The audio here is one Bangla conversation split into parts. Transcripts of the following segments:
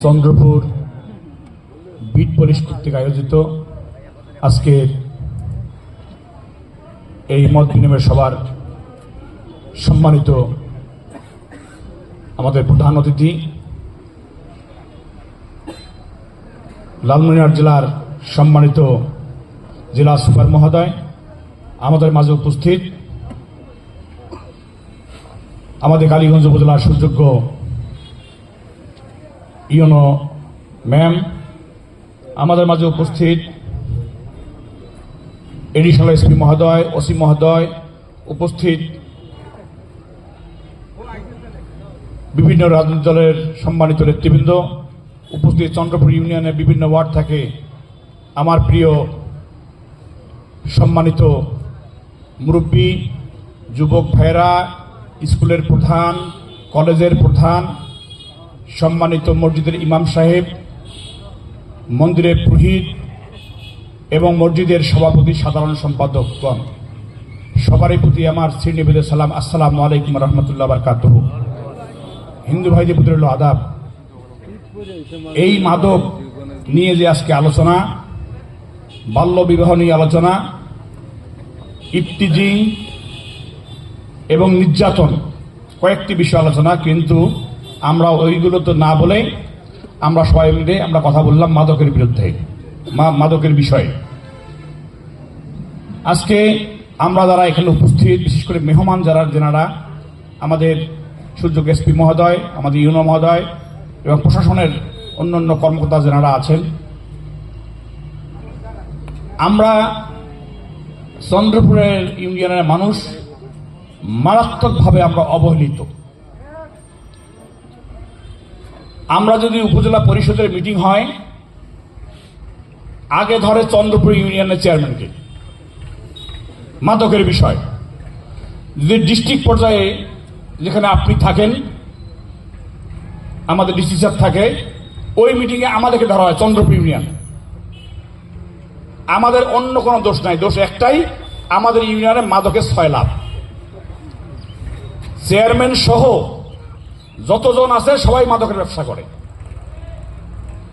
চন্দ্রপুর বিট পুলিশ কর্তৃক আয়োজিত আজকের এই মত বিনিময় সভার সম্মানিত আমাদের প্রধান অতিথি, লালমনিরহাট জেলার সম্মানিত জেলা সুপার মহোদয়, আমাদের মাঝে উপস্থিত আমাদের কালীগঞ্জ উপজেলার সুযোগ্য ইউনো ম্যাম, আমাদের মাঝে উপস্থিত এডিশনাল এসপি মহোদয়, ওসি মহোদয় উপস্থিত বিভিন্ন রাজনৈতিক দলের সম্মানিত নেতৃবৃন্দ, উপস্থিত চন্দ্রপুর ইউনিয়নের বিভিন্ন ওয়ার্ড থেকে আমার প্রিয় সম্মানিত মুরব্বী, যুবক ভাইরা স্কুলের প্রধান, কলেজের প্রধান সম্মানিত মসজিদের ইমাম সাহেব, মন্দিরের পুরোহিত এবং মসজিদের সভাপতি সাধারণ সম্পাদকগণ, সবারই প্রতি আমার শ্রীনিবেদ সালাম, আসসালামু আলাইকুম রহমতুল্লাহ বারকাত হিন্দু ভাইদের প্রতি রইল আদাব। এই মাদক নিয়ে যে আজকে আলোচনা, বাল্য বিবাহ নিয়ে আলোচনা, ইফতিজিং এবং নির্যাতন, কয়েকটি বিষয় আলোচনা, কিন্তু আমরা ওইগুলো তো না বলে আমরা সবাই মিলে আমরা কথা বললাম মাদকের বিরুদ্ধে মাদকের বিষয়ে। আজকে আমরা যারা এখানে উপস্থিত, বিশেষ করে মেহমান যারা, যেনারা আমাদের সূর্য এসপি মহোদয়, আমাদের ইউনো মহোদয় এবং প্রশাসনের অন্যান্য কর্মকর্তা যেনারা আছেন, আমরা চন্দ্রপুরের ইউনিয়নের মানুষ মারাত্মকভাবে আমরা অবহেলিত। আমরা যদি উপজেলা পরিষদের মিটিং হয়, আগে ধরে চন্দ্রপুর ইউনিয়নের চেয়ারম্যানকে। মাদকের বিষয়। যদি ডিস্ট্রিক্ট পর্যায়ে যেখানে আপনি থাকেন, আমাদের ডিস্ট্রিক্ট স্যার থাকে, ওই মিটিংয়ে আমাদেরকে ধরা হয় চন্দ্রপুর ইউনিয়ন। আমাদের অন্য কোনো দোষ নাই, দোষ একটাই, আমাদের ইউনিয়নে মাদকের ছয় লাভ। চেয়ারম্যান সহ যতজন আছে, সবাই মাদকের ব্যবসা করে।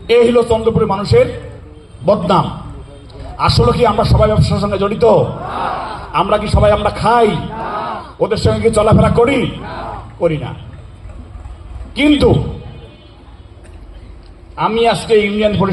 এ হলো চন্দ্রপুরের মানুষের বদনাম। আসলে কি আমরা সবাই ব্যবসার সঙ্গে জড়িত? আমরা কি সবাই আমরা খাই? ওদের সঙ্গে কি চলাফেরা করি? করি না। কিন্তু আমি আজকে ইউনিয়ন